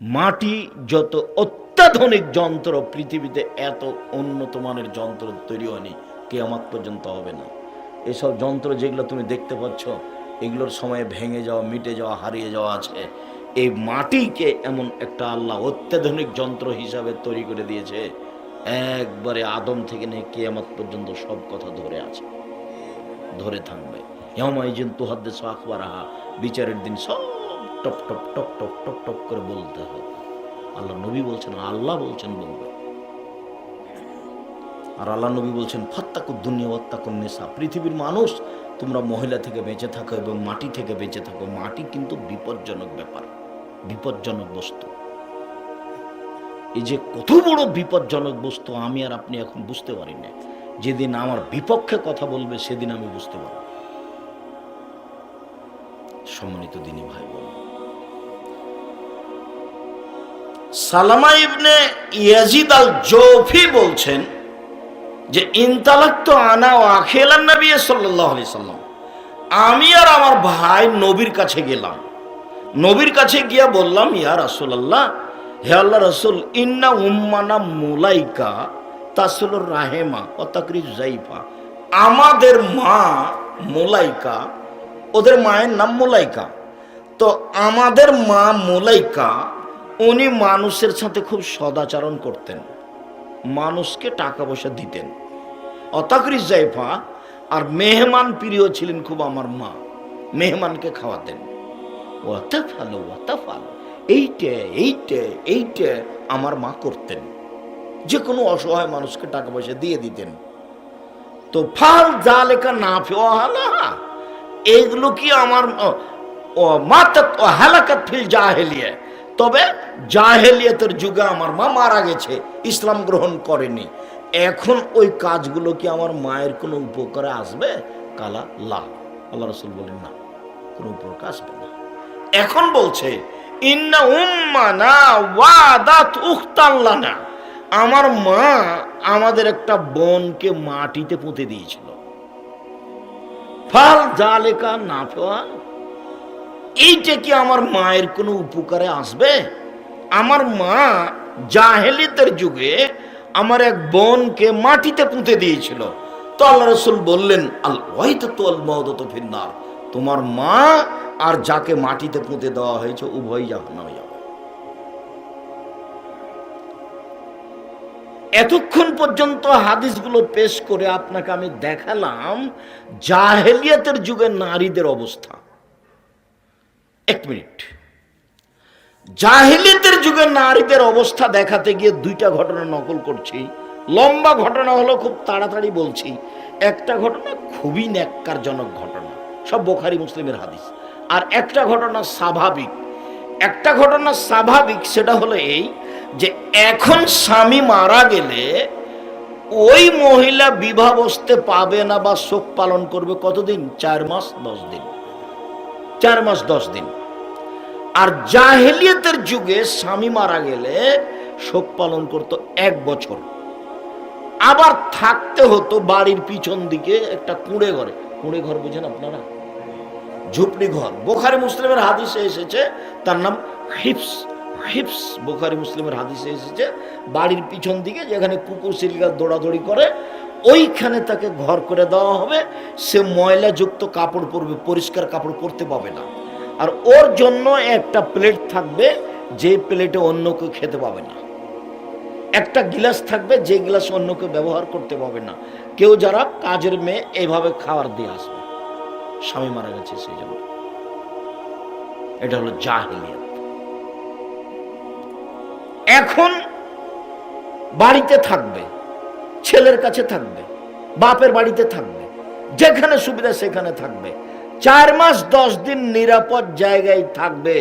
মাটি যত অত্যাধুনিক যন্ত্র পৃথিবীতে এত উন্নত মানের যন্ত্র তৈরি হয়নি, কেয়ামত পর্যন্ত হবে না। এসব যন্ত্র যেগুলো তুমি দেখতে পাচ্ছ, এগুলোর সময় ভেঙে যাওয়া, মিটে যাওয়া, হারিয়ে যাওয়া আছে। এই মাটিকে এমন একটা আল্লাহ অত্যাধুনিক যন্ত্র হিসাবে তৈরি করে দিয়েছে, একবারে আদম থেকে নিয়ে কেয়ামত পর্যন্ত সব কথা ধরে আছে, ধরে থাকবে। ইয়ামাইজিন তুহাদ্দেস আখবরাহা, বিচারের দিন সব top top top top top top করে বলতে হবে আল্লাহ নবী বলছেন আল্লাহ বলছেন বলবে। আর আল্লাহ নবী বলছেন, ফাত্তাকু দুনিয়া ওয়াত্তাকুন নেশা পৃথিবীর মানুষ, তোমরা মহিলা থেকে বেঁচে থাকো এবং মাটি থেকে বেঁচে থাকো। মাটি কিন্তু বিপজ্জনক ব্যাপার, বিপজ্জনক বস্তু। এই যে কত বড় বিপজ্জনক বস্তু, আমি আর আপনি এখন বুঝতে পারি না যেদিন আমার বিপক্ষে কথা বলবে, সেদিন আমি বুঝতে পারব। সম্মানিত দিনী ভাই বোন সালামা ইবনে ইয়াজিদ আল জৌফি বলছেন যে, ইনতালাক্ত আনা ও আখেলান নবী সাল্লাল্লাহু আলাইহি সাল্লাম। আমি আর আমার ভাই নবীর কাছে গেলাম। নবীর কাছে গিয়া বললাম, ইয়া রাসূলুল্লাহ, হে আল্লাহ রাসূল, ইন্না উম্মানা মুলাইকা তাসলুর রাহেমা ও তাকরি জাইফা আমাদের মা মোলাইকা, ওদের মায়ের নাম মোলাইকা। তো আমাদের মা মোলাইকা উনি মানুষের সাথে খুব সদাচরণ করতেন। মানুষকে টাকা পয়সা দিতেন। অতাকরি জাইফা আর মেহমান প্রিয় ছিলেন খুব আমার মা। মেহমানকে খাওয়াতেন। ওয়াতা ফালো ওয়াতা ফালো এইটে এইটে এইটে আমার মা করতেন। যে কোনো অসহায় মানুষকে টাকা পয়সা দিয়ে দিতেন। তো ফাল যা লেখা না ফেওয়ালা এগুলো কি আমার মাতাত হালাকাত ফিল জাহেলিয়া। তবে জাহেলিয়াতের যুগে আমার মা মারা গেছে, ইসলাম গ্রহণ করেনি। এখন ওই কাজগুলো কি আমার মায়ের কোনো উপকারে আসবে? কালা, লা। আল্লাহ রসুল বলেন, না, কোনো উপকার আসবে না। এখন বলছে আমার মা আমাদের একটা বোনকে মাটিতে পুঁতে দিয়েছিল। ফাল জালেকা না ফেওয়া এইটা কি আমার মায়ের কোনো উপকারে আসবে? আমার মা জাহেলিতের যুগে আমার এক বোনকে মাটিতে পুঁতে দিয়েছিল। তো আল্লাহ রসুল বললেন ফিন্নার। তোমার মা আর যাকে মাটিতে পুঁতে দেওয়া হয়েছে উভয় জাহান্নামে যাবে। এতক্ষণ পর্যন্ত হাদিসগুলো পেশ করে আপনাকে আমি দেখালাম জাহেলিয়াতের যুগে নারীদের অবস্থা। এক মিনিট। জাহেলিয়াতের যুগে নারীদের অবস্থা দেখাতে গিয়ে দুইটা ঘটনা নকল করছি। লম্বা ঘটনা হলো খুব তাড়াতাড়ি বলছি। একটা ঘটনা খুবই ন্যাক্কারজনক ঘটনা, সব বোখারি মুসলিমের হাদিস। আর একটা ঘটনা স্বাভাবিক। একটা ঘটনা স্বাভাবিক, সেটা হলো এই যে এখন স্বামী মারা গেলে ওই মহিলা বিবাহ বসতে পাবে না বা শোক পালন করবে কতদিন? চার মাস, দশ দিন। চার মাস, দশ দিন। আর জাহেলিয়াতের যুগে স্বামী মারা গেলে শোক পালন করত এক বছর। আবার থাকতে হতো বাড়ির পিছন দিকে একটা কুঁড়ে ঘরে। কুঁড়ে ঘর বুঝেন আপনারা? ঝুপড়ি ঘর। বোখারি মুসলিমের হাদিসে এসেছে, তার নাম হিপস হিপস বোখারি মুসলিমের হাদিসে এসেছে, বাড়ির পিছন দিকে যেখানে কুকুর সিলগা দৌড়াদৌড়ি করে ওইখানে তাকে ঘর করে দেওয়া হবে। সে ময়লাযুক্ত কাপড় পরবে, পরিষ্কার কাপড় পরতে পাবে না। আর ওর জন্য একটা প্লেট থাকবে, যে প্লেটে অন্য কেউ খেতে পাবে না। একটা গিলাস থাকবে, যে গিলাস অন্য কেউ ব্যবহার করতে পাবে না। কেউ যারা কাজের মেয়ে এইভাবে খাবার দিয়ে আসবে। স্বামী মারা গেছে সেই জন্য। এটা হলো জাহিলিয়াত। এখন বাড়িতে থাকবে। ছেলের কাছে থাকবে, বাপের বাড়িতে থাকবে, যেখানে সুবিধা সেখানে থাকবে। চার মাস দশ দিন নিরাপদ জায়গায় থাকবে,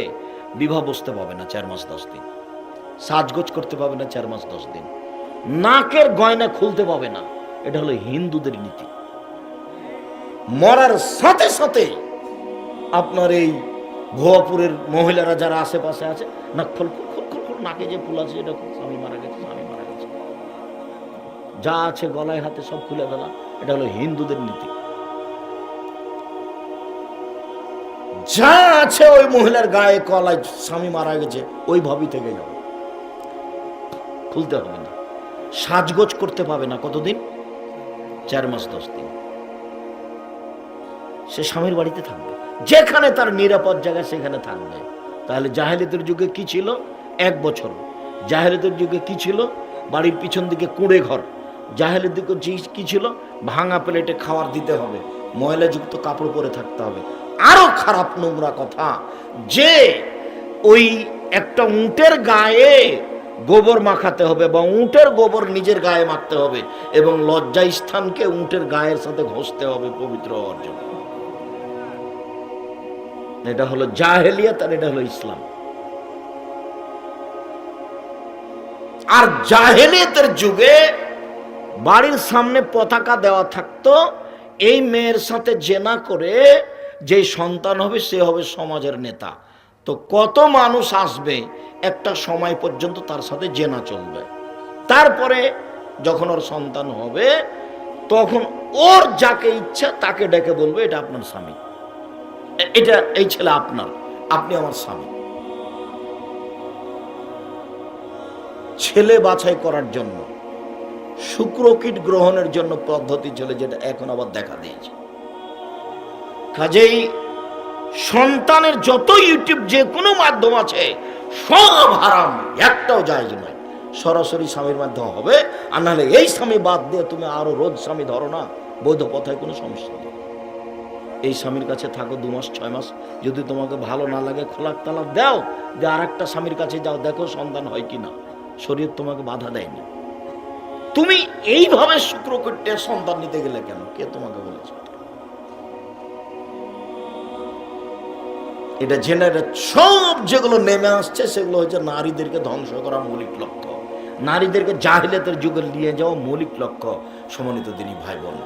বিবাহ বসতে পাবে না চার মাস দশ দিন। সাজগোজ করতে পাবে না চার মাস দশ দিন। নাকের গয়না খুলতে পাবে না, এটা হলো হিন্দুদের নীতি। মরার সাথে সাথে আপনার এই ভুয়াপুরের মহিলারা যারা আশেপাশে আছে না খোল খোল খোল খোল নাকে যে ফুল আছে, এটা খুব যা আছে গলায় হাতে সব খুলে ফেলা। এটা হলো হিন্দুদের নীতি। যা আছে ওই মহিলার গায়ে কলায় স্বামী মারা গেছে ওইভাবেই থেকে যাও খুলতে হবে না। সাজগোজ করতে পাবে না কতদিন? চার মাস, দশ দিন। সে স্বামীর বাড়িতে থাকবে। যেখানে তার নিরাপদ জায়গা, সেখানে থাকবে। তাহলে জাহেলিতের যুগে কি ছিল? এক বছর। জাহেলিতের যুগে কি ছিল? বাড়ির পিছন দিকে কুড়ে ঘর। জাহেলের দিকে কি ছিল? ভাঙা প্লেটে খাবার দিতে হবে, ময়লাযুক্ত কাপড় পরে থাকতে হবে। আরও খারাপ নোংরা কথা, যে ওই একটা উটের গায়ে গোবর মাখাতে হবে বা উটের গোবর নিজের গায়ে মাখতে হবে এবং লজ্জা স্থানকে উটের গায়ের সাথে ঘষতে হবে পবিত্র হওয়ার জন্য। এটা হলো জাহেলিয়াত আর এটা হলো ইসলাম। আর জাহেলিয়াতের যুগে বাড়ির সামনে পতাকা দেওয়া থাকতো, এই মেয়ের সাথে জেনা করে যে সন্তান হবে সে হবে সমাজের নেতা। তো কত মানুষ আসবে একটা সময় পর্যন্ত তার সাথে জেনা চলবে। তারপরে যখন ওর সন্তান হবে, তখন ওর যাকে ইচ্ছা তাকে ডেকে বলবে, এটা আপনার স্বামী। এটা এই ছেলে আপনার, আপনি আমার স্বামী। ছেলে বাছাই করার জন্য শুক্রকীট গ্রহণের জন্য পদ্ধতি ছিল যেটা এখন আবার দেখা দিয়েছে। কাজেই সন্তানের যত ইউটিউব যে কোনো মাধ্যম আছে, সব হারাম, একটাও জায়জ নয়। সরাসরি স্বামীর মাধ্যমে হবে, আর নাহলে এই স্বামী বাদ দিয়ে তুমি আরও রোজ স্বামী ধরো না, বৈধ পথায় কোনো সমস্যা নেই। এই স্বামীর কাছে থাকো দু মাস, ছয় মাস, যদি তোমাকে ভালো না লাগে, খোলাক তালাক দাও যে আর একটা স্বামীর কাছে যাও, দেখো সন্তান হয় কিনা। শরীর তোমাকে বাধা দেয়নি। তুমি এইভাবে শুক্রকীটে সন্তান নিতে গেলে কেন? কে তোমাকে বলেছে? এটা জেনারেল সব যেগুলো নেমে আসছে, সেগুলো হচ্ছে নারীদেরকে ধ্বংস করা মৌলিক লক্ষ্য। নারীদেরকে জাহিলিয়াতের যুগে নিয়ে যাওয়া মৌলিক লক্ষ্য সমন্বিত দিনই ভাই বোন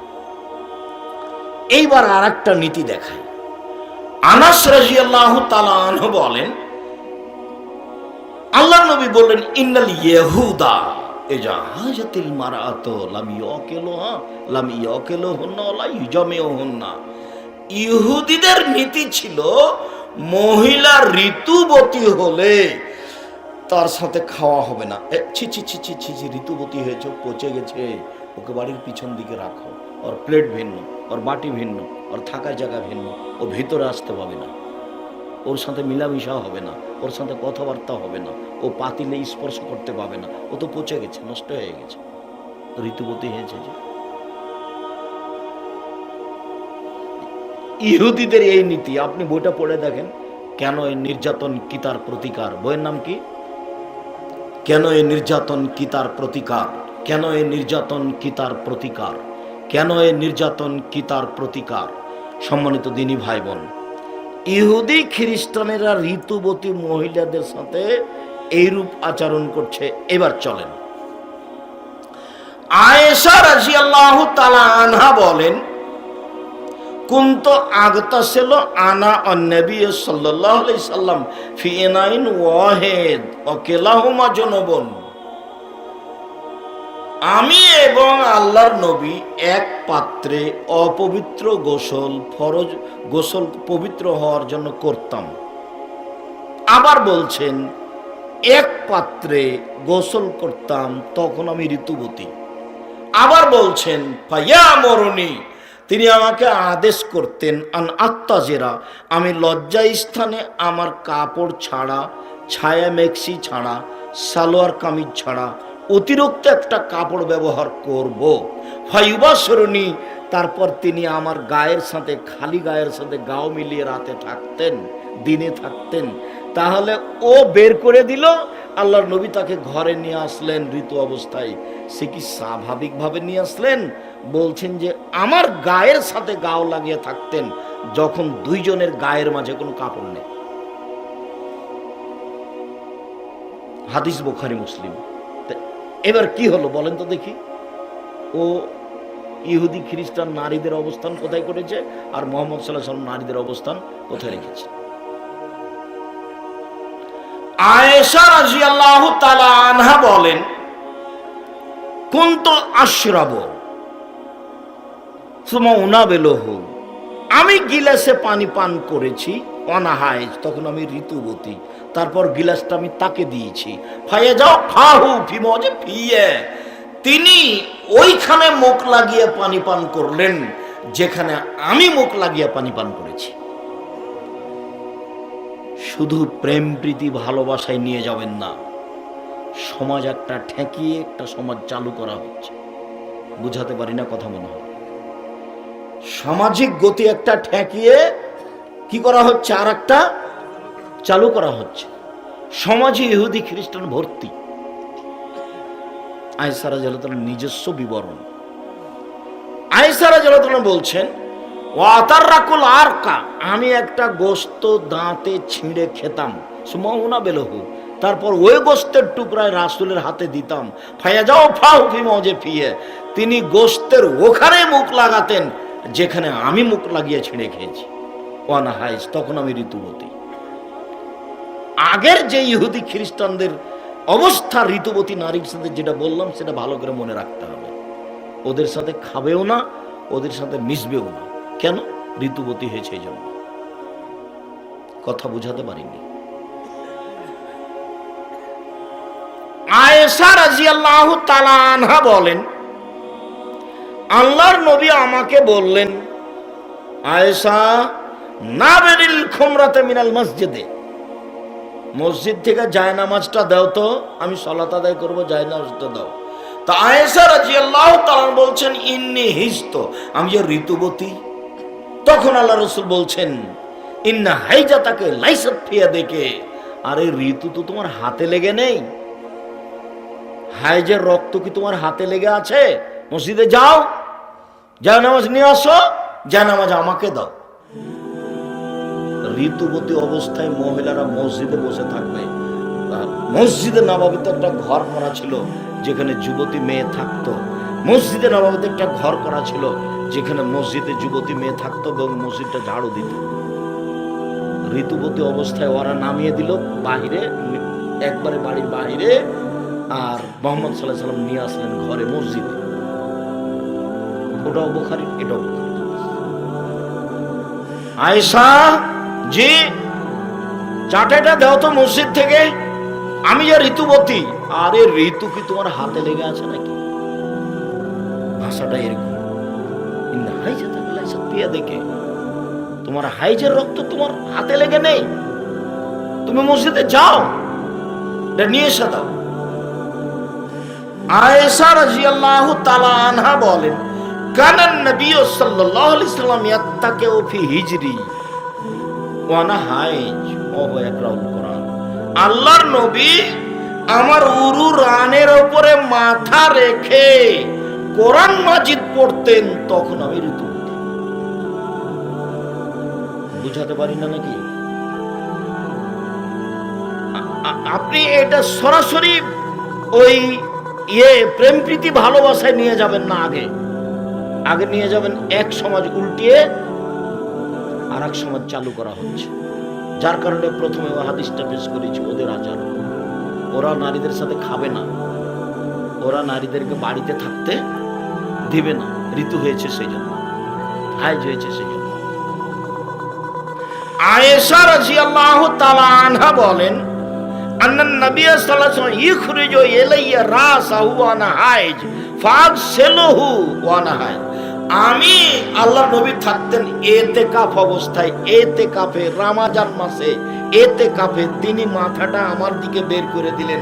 এইবার আর একটা নীতি দেখায় আনাস রাজিয়াল্লাহ তালাহ বলেন আল্লাহ নবী বললেন, ইন্নাল ইয়েহুদা লাম ইউজামিউহুন্না ইহুদিদের নীতি ছিল মহিলা ঋতুবতী হলে তার সাথে খাওয়া হবে না। ছি ছি ছি ঋতুবতী হয়েছে পচে গেছে, ওকে বাড়ির পিছন দিকে রাখো। ওর প্লেট ভিন্ন, ওর বাটি ভিন্ন, ওর থাকার জায়গা ভিন্ন, ও ভিতরে আসতে পাবে না। ওর সাথে মিলামিশা হবে না, ওর সাথে কথাবার্তা হবে না। ও পাতিলে স্পর্শ করতে পাবে না। ও তো পচে গেছে, নষ্ট হয়ে গেছে। ঋতুবতী হয়েছে যে, ইহুদিদের এই নীতি, আপনি বইটা পড়ে দেখেন, কেন এই নির্যাতন কি তার প্রতিকার? বইয়ের নাম কি? কেন এই নির্যাতন কি তার প্রতিকার? কেন এই নির্যাতন কি তার প্রতিকার? কেন এই নির্যাতন কি তার প্রতিকার? সম্মানিত দিনী ভাই বোন, ইহুদি খ্রিস্টানেরা ঋতুবতী মহিলাদের সাথে এইরূপ আচরণ করছে। এবার চলেন। আয়েশা রাজিয়াল্লাহু তাআলা আনহা বলেন, কুন্ত আগতাসিল আনা অন্নবী আলাইহি সাল্লাম ফি ইনাইন ওয়াহিদ অকেলাহুমা জনবন। আমি এবং আল্লাহর নবী এক পাত্রে অপবিত্র গোসল ফরজ, গোসল পবিত্র হওয়ার জন্য করতাম। আবার বলছেন এক পাত্রে গোসল করতাম, তখন আমি ঋতুবতী। আবার বলছেন, ফাইয়া মরণী তিনি আমাকে আদেশ করতেন, আন আত্মাজেরা আমি লজ্জা স্থানে আমার কাপড় ছাড়া, ছায়া মেক্সি ছাড়া, সালোয়ার কামিজ ছাড়া অতিরিক্ত একটা কাপড় ব্যবহার করব। ফাইবা সরণী, তারপর তিনি আমার গায়ের সাথে, খালি গায়ের সাথে গাও মিলিয়ে রাতে থাকতেন, দিনে থাকতেন। তাহলে ও বের করে দিল। আল্লাহর নবী তাকে ঘরে নিয়ে আসলেন, ঋতু অবস্থায়। সে কি স্বাভাবিকভাবে নিয়ে আসলেন। বলছেন যে, আমার গায়ের সাথে গাও লাগিয়ে থাকতেন, যখন দুইজনের গায়ের মাঝে কোনো কাপড় নেই। হাদিস বোখারি, মুসলিম। এবার কি হলো বলেন তো দেখি। ও ইহুদি খ্রিস্টান নারীদের অবস্থান কোথায় করেছে? আর মোহাম্মদ সাল্লাহ সাল্লাম নারীদের অবস্থান কোথায় রেখেছে? আয়েশা আনহা বলেন, কুন্ত আশরাব উনাবেলহ। আমি গিলাসে পানি পান করেছি অনাহাইজ তখন আমি ঋতুবতী। তারপর গিলাসটা আমি তাকে দিয়েছি। ফাইয়ে যাও ফাহু ফিমজে ফিয়ে। তিনি ওইখানে মুখ লাগিয়ে পানি পান করলেন, যেখানে আমি মুখ লাগিয়ে পানি পান করেছি। শুধু প্রেম প্রীতি ভালোবাসায় নিয়ে যাবেন না। সমাজ একটা ঠেকিয়ে একটা সমাজ চালু করা হচ্ছে। বুঝাতে পারি না কথা মনে হয়। সামাজিক গতি একটা ঠেকিয়ে কি করা হচ্ছে? আর একটা চালু করা হচ্ছে। সমাজে ইহুদি, খ্রিস্টান ভর্তি। আয়সারা জলতন নিজস্ব বিবরণ। আয়সারা জলতন বলছেন ওয়াতার রাকুল আর কা আমি একটা গোস্ত দাঁতে ছিঁড়ে খেতাম। সুমহুনা বেলহু, তারপর ওই গোস্তের টুকরায় রাসুলের হাতে দিতাম। ফাইয়া যাও ফাউ ফি মজে ফিয়ে তিনি গোস্তের ওখানে মুখ লাগাতেন, যেখানে আমি মুখ লাগিয়ে ছিঁড়ে খেয়েছি। ওয়ানা হাইস তখন আমি ঋতুবতী। আগের যে ইহুদি খ্রিস্টানদের অবস্থা, ঋতুবতী নারীর সাথে যেটা বললাম, সেটা ভালো করে মনে রাখতে হবে। ওদের সাথে খাবেও না, ওদের সাথে মিশবেও না। কেন ঋতুবতী হয়েছে এই জন্য কথা বুঝাতে পারিনি। আয়েশা রাজিয়াল্লাহু তাআলা আনহা বলেন, আল্লাহর নবী আমাকে বললেন, আয়েশা না বেরিল খুমরাতে মিনাল মসজিদে। মসজিদ থেকে জায়নামাজটা দাও তো, আমি সলাত আদায় করব জায়নামাজটা দাও। তা আয়েশা রাজিয়াল্লাহু তাআলা বলছেন, ইন্নি হিস্ত আমি যে ঋতুবতী তখন আল্লাহ রসুল বলছেন, ইন্না হাইজা তাকে লাইসাত ফিয়া দেখে। আরে ঋতু তো তোমার হাতে লেগে নেই। হাইজের রক্ত কি তোমার হাতে লেগে আছে? মসজিদে যাও জায়নামাজ নিয়ে আসো জায়নামাজ আমাকে দাও। ঋতুবতী অবস্থায় মহিলারা মসজিদে বসে থাকবে। মসজিদে নবাবিতে একটা ঘর করা ছিল, যেখানে যুবতী মেয়ে থাকতো। মসজিদে নবাবিতে একটা ঘর করা ছিল, যেখানে মসজিদে যুবতী মেয়ে থাকতো এবং মসজিদটা ঝাড়ু দিত। ঋতুবতী অবস্থায় ওরা নামিয়ে দিল বাহিরে, একবারে বাড়ির বাহিরে, আর মোহাম্মদ সাল্লাহ সাল্লাম নিয়ে আসলেন ঘরে, মসজিদে। ওটাও বোখারি, এটাও আয়েশা, জি চাটাটা দাও তো মসজিদ থেকে। আমি যে ঋতুবতী আরে ঋতু কি তোমার হাতে লেগে আছে নাকি? ভাষাটা এরকম। হাইজে থাকে লাইসা পিয়া দেখে। তোমার হাইজের রক্ত তোমার হাতে লেগে নেই। তুমি মসজিদে যাও নিয়ে এসে দাও। আনহা বলেন কানান নবী সাল্লাল্লাহু আলাইহি সাল্লাম হিজরি। হাইজ, ও কোরআন। আল্লাহর নবী আমার উরু রানের উপরে মাথা রেখে কোরআন মাজিদ পড়তেন, তখন আমি ঋতুবতী বুঝাতে পারি না নাকি? আপনি এটা সরাসরি ওই ইয়ে প্রেম প্রীতি, ভালোবাসায় নিয়ে যাবেন না আগে? আগে নিয়ে যাবেন এক সমাজ উল্টিয়ে আর এক সমাজ চালু করা হচ্ছে। যার কারণে প্রথমে হাদিসটা পেশ করেছি, ওদের আচার ওরা নারীদের সাথে খাবে না। ওরা নারীদেরকে বাড়িতে থাকতে দিবে না। ঋতু হয়েছে সেই জন্য হাইজ হয়েছে সেই জন্য আয়েশা রাদিয়াল্লাহু তাআলা আনহা বলেন আন্নান নবী সাল্লাল্লাহু ইখরিজু ইলাইয়া রাসাহু আনা হাইজ ফাগসিলুহু ওয়া আনা হাইজ আমি আল্লাহ নবী থাকতেন এতে কাফ অবস্থায় এতে কাফে রামাজান মাসে এতে কাফে তিনি মাথাটা আমার দিকে বের করে দিলেন।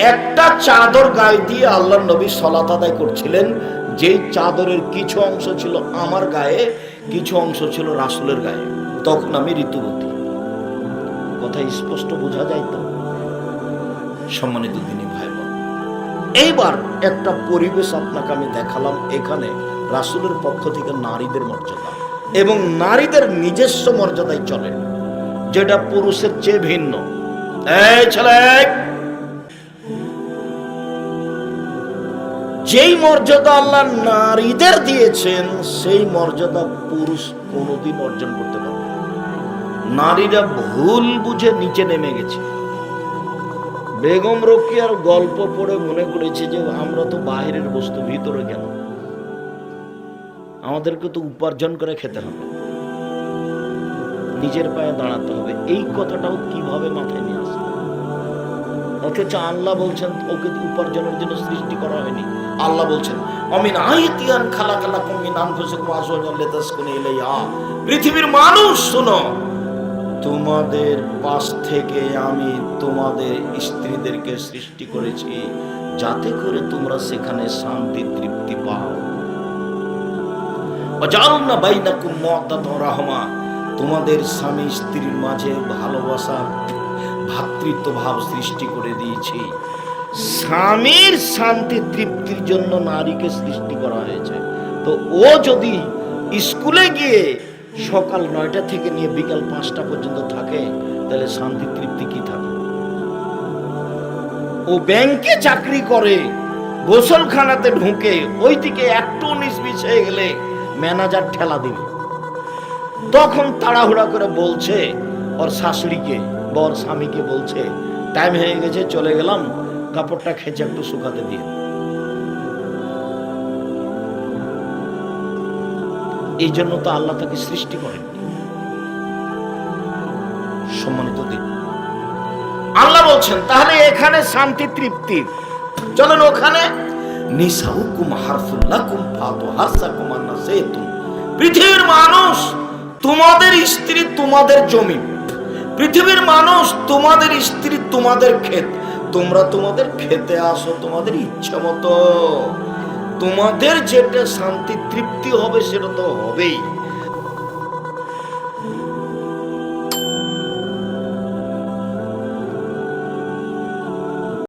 একটা চাদর গায়ে দিয়ে আল্লাহর নবী সালাত আদায় করছিলেন। যেই চাদরের কিছু অংশ ছিল আমার গায়ে, কিছু অংশ ছিল রাসূলের গায়ে। তখন আমি ঋতুবতী। কথা স্পষ্ট বোঝা যায় তো? সম্মানিত দিনী ভাই এইবার একটা পরিবেশ আপনাকে আমি দেখালাম। এখানে রাসুলের পক্ষ থেকে নারীদের মর্যাদা এবং নারীদের নিজস্ব মর্যাদায় চলে, যেটা পুরুষের চেয়ে ভিন্ন। এই ছেলে যেই মর্যাদা আল্লাহ নারীদের দিয়েছেন, সেই মর্যাদা পুরুষ কোনোদিন অর্জন করতে পারবে নারীরা ভুল বুঝে নিচে নেমে গেছে। বেগম রোকিয়ার গল্প পড়ে মনে করেছে যে, আমরা তো বাইরের বস্তু, ভিতরে কেন? আমাদেরকে তো উপার্জন করে খেতে হবে। নিজের পায়ে দাঁড়াতে হবে। এই কথাটাও কীভাবে মাথায় নিয়ে অথচ আল্লাহ বলছেন, ওকে উপার্জনের জন্য সৃষ্টি করা হয়নি। আল্লাহ বলছেন, অমিন আইতিয়ান খালা খালা কমিন আনফুসুকুম আজওয়াজান লিতাসকুনু ইলাইহা। পৃথিবীর মানুষ, শোনো, তোমাদের পাশ থেকে আমি তোমাদের স্ত্রীদেরকে সৃষ্টি করেছি, যাতে করে তোমরা সেখানে শান্তি, তৃপ্তি পাও। অজালনা বাইনাকুম মুআদ্দাতাও রাহমা। তোমাদের স্বামী স্ত্রীর মাঝে ভালোবাসা ভ্রাতৃত্ব ভাব সৃষ্টি করে দিয়েছি। স্বামীর শান্তি তৃপ্তির জন্য নারীকে সৃষ্টি করা হয়েছে। তো ও যদি স্কুলে গিয়ে সকাল নয়টা থেকে নিয়ে বিকাল পাঁচটা পর্যন্ত থাকে, তাহলে শান্তি তৃপ্তি কি থাকে? ও ব্যাংকে চাকরি করে, গোসলখানাতে ঢুকে ওই দিকে একটু বিশ হয়ে গেলে ম্যানেজার ঠেলা দিবে। তখন তাড়াহুড়া করে বলছে, ওর শাশুড়িকে বা ওর স্বামীকে বলছে টাইম হয়ে গেছে, চলে গেলাম। কাপড়টা খেঁচে একটু শুকাতে দিয়ে এই জন্য তো আল্লাহ তাকে সৃষ্টি করেন। সম্মানিত দিন। আল্লাহ বলছেন, তাহলে এখানে শান্তি, তৃপ্তি। চলেন ওখানে। নিসাউকুম হারফুল্লাকুম ফাতু হাসাকুম আন্নাসেতুম পৃথিবীর মানুষ, তোমাদের স্ত্রী তোমাদের জমি। পৃথিবীর মানুষ তোমাদের স্ত্রী তোমাদের ক্ষেত। তোমরা তোমাদের খেতে আসো, তোমাদের ইচ্ছা মতো। তোমাদের যেটা শান্তি, তৃপ্তি হবে, সেটা তো হবেই।